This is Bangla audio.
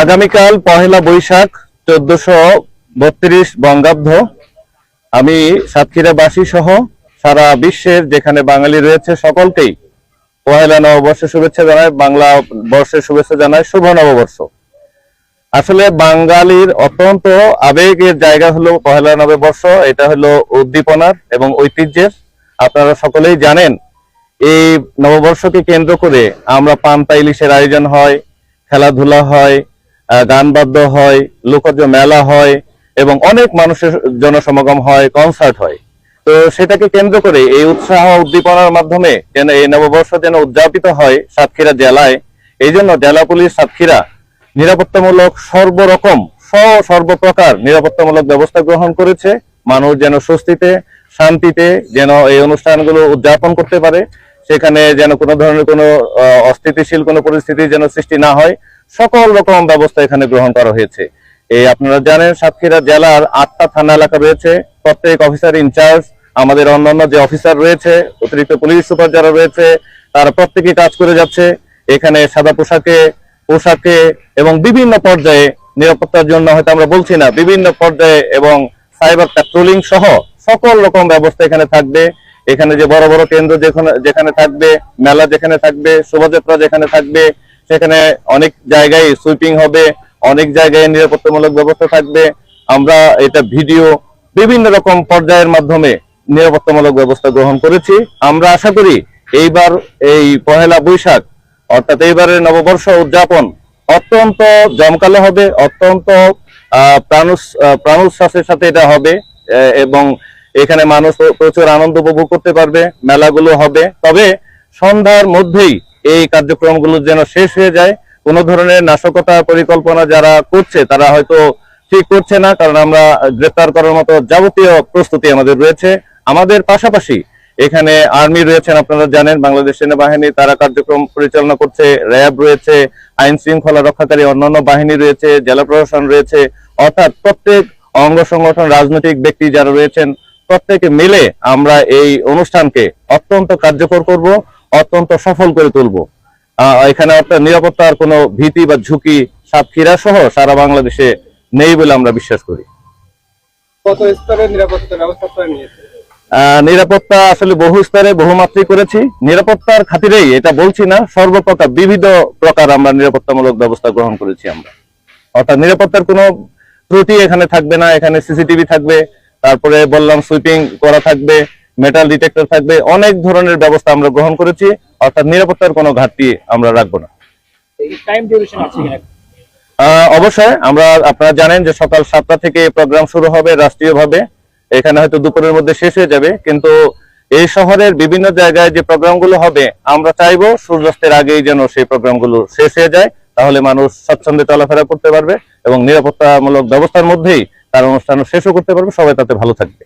আগামীকাল পহেলা বৈশাখ, চোদ্দশো বত্রিশ বঙ্গাব্দ। আমি সাতক্ষীরাবাসী সহ সারা বিশ্বের যেখানে বাঙালি রয়েছে সকলকেই পহেলা নববর্ষের শুভেচ্ছা জানায় বাংলা বর্ষের শুভেচ্ছা জানায় শুভ নববর্ষ। আসলে বাঙালির অত্যন্ত আবেগের জায়গা হলো পহেলা নববর্ষ, এটা হলো উদ্দীপনার এবং ঐতিহ্যের। আপনারা সকলেই জানেন, এই নববর্ষকে কেন্দ্র করে আমরা পান্তা ইলিশের আয়োজন হয় খেলাধুলা হয় গান বাদ্য হয় লোকজ মেলা হয় এবং অনেক মানুষের জনসমাগম হয় কনসার্ট হয়। তো সেটাকে কেন্দ্র করে এই উৎসাহ উদ্দীপনার মাধ্যমে যেন এই নববর্ষ যেন উদযাপিত হয় সাতক্ষীরা জেলায়, এই জন্য জেলা পুলিশ সাতক্ষীরা নিরাপত্তামূলক সর্বরকম সর্বপ্রকার নিরাপত্তামূলক ব্যবস্থা গ্রহণ করেছে। মানুষ যেন স্বস্তিতে, শান্তিতে যেন এই অনুষ্ঠানগুলো উদযাপন করতে পারে। সেখানে যেন কোনো ধরনের কোনো অস্থিতিশীল কোনো পরিস্থিতি যেন সৃষ্টি না হয়, সকল রকম ব্যবস্থা এখানে গ্রহণ করা হয়েছে। এই আপনারা জানেন, সাতক্ষীরা জেলার আটটা থানা এলাকা রয়েছে। প্রত্যেক অফিসার ইনচার্জ আমাদের অন্যান্য যে অফিসার রয়েছে, অতিরিক্ত পুলিশ সুপার যারা রয়েছে, তারা প্রত্যেকে কাজ করে যাচ্ছে। এখানে সাদা পোশাকে পোশাকে এবং বিভিন্ন পর্যায়ে নিরাপত্তার জন্য হয়তো আমরা বলছি না, বিভিন্ন পর্যায়ে এবং সাইবার প্যাট্রোলিং সহ সকল রকম ব্যবস্থা এখানে থাকবে। এখানে যে বড় বড় কেন্দ্র যেখানে যেখানে থাকবে, মেলা যেখানে থাকবে, শোভাযাত্রা যেখানে থাকবে, সেখানে অনেক জায়গায় সুইপিং হবে, অনেক জায়গায় নিরাপত্তামূলক ব্যবস্থা থাকবে। আমরা এটা ভিডিও বিভিন্ন রকম পর্যায়ের মাধ্যমে নিরাপত্তামূলক ব্যবস্থা গ্রহণ করেছি। আমরা আশা করি এইবার এই পহেলা বৈশাখ, অর্থাৎ এইবারের নববর্ষ উদযাপন অত্যন্ত জমকালো হবে, অত্যন্ত প্রাণোচ্ছ্বাসের সাথে এটা হবে এবং এখানে মানুষ প্রচুর আনন্দ উপভোগ করতে পারবে, মেলাগুলো হবে। তবে সন্ধ্যার মধ্যেই এই কার্যক্রমগুলো যেন শেষ হয়ে যায়, কোনো ধরনের নাশকতা পরিকল্পনা যারা করছে, তারা হয়তো ঠিক করছে না, কারণ আমরা গ্রেপ্তার করার মতো যাবতীয় প্রস্তুতি আমাদের রয়েছে। আমাদের পাশাপাশি এখানে আর্মি রয়েছেন, আপনারা জানেন, বাংলাদেশ সেনাবাহিনী, তারা কার্যক্রম পরিচালনা করছে, র্যাব রয়েছে, আইন শৃঙ্খলা রক্ষাকারী অন্যান্য বাহিনী রয়েছে, জেলা প্রশাসন রয়েছে। অর্থাৎ প্রত্যেক অঙ্গ সংগঠন, রাজনৈতিক ব্যক্তি যারা রয়েছেন প্রত্যেকে মিলে আমরা এই অনুষ্ঠানকে অত্যন্ত কার্যকর করব অত্যন্ত সফল করে তুলব। এখানে অর্থাৎ নিরাপত্তার কোনো ভীতি বা ঝুঁকি সাতক্ষীরা সহ সারা বাংলাদেশে নেই বলে আমরা বিশ্বাস করি। কত স্তরের নিরাপত্তা ব্যবস্থা নিয়েছে নিরাপত্তা আসলে বহু স্তরে বহুমাত্রিক করেছি। নিরাপত্তার খাতিরেই এটা বলছি না সর্বপ্রকার বিবিধ প্রকার আমরা নিরাপত্তামূলক ব্যবস্থা গ্রহণ করেছি আমরা। অর্থাৎ নিরাপত্তার কোনো ত্রুটি এখানে থাকবে না এখানে সিসিটিভি থাকবে। তারপরে বললাম সুইপিং করা থাকবে মেটাল ডিটেক্টর থাকবে অনেক ধরনের ব্যবস্থা আমরা গ্রহণ করেছি অর্থাৎ নিরাপত্তার কোনো ঘাটতি আমরা রাখব না। অবশ্যই আমরা আপনারা জানেন যে সকাল সাতটা থেকে প্রোগ্রাম শুরু হবে রাষ্ট্রীয়ভাবে। এখানে হয়তো দুপুরের মধ্যে শেষ হয়ে যাবে কিন্তু এই শহরের বিভিন্ন জায়গায় যে প্রোগ্রামগুলো হবে আমরা চাইব সূর্যাস্তের আগেই যেন সেই প্রোগ্রামগুলো শেষ হয়ে যায়। তাহলে মানুষ স্বচ্ছন্দে চলাফেরা করতে পারবে এবং নিরাপত্তামূলক ব্যবস্থার মধ্যেই তার অনুষ্ঠান শেষও করতে পারবে। সবাই তাতে ভালো থাকবে।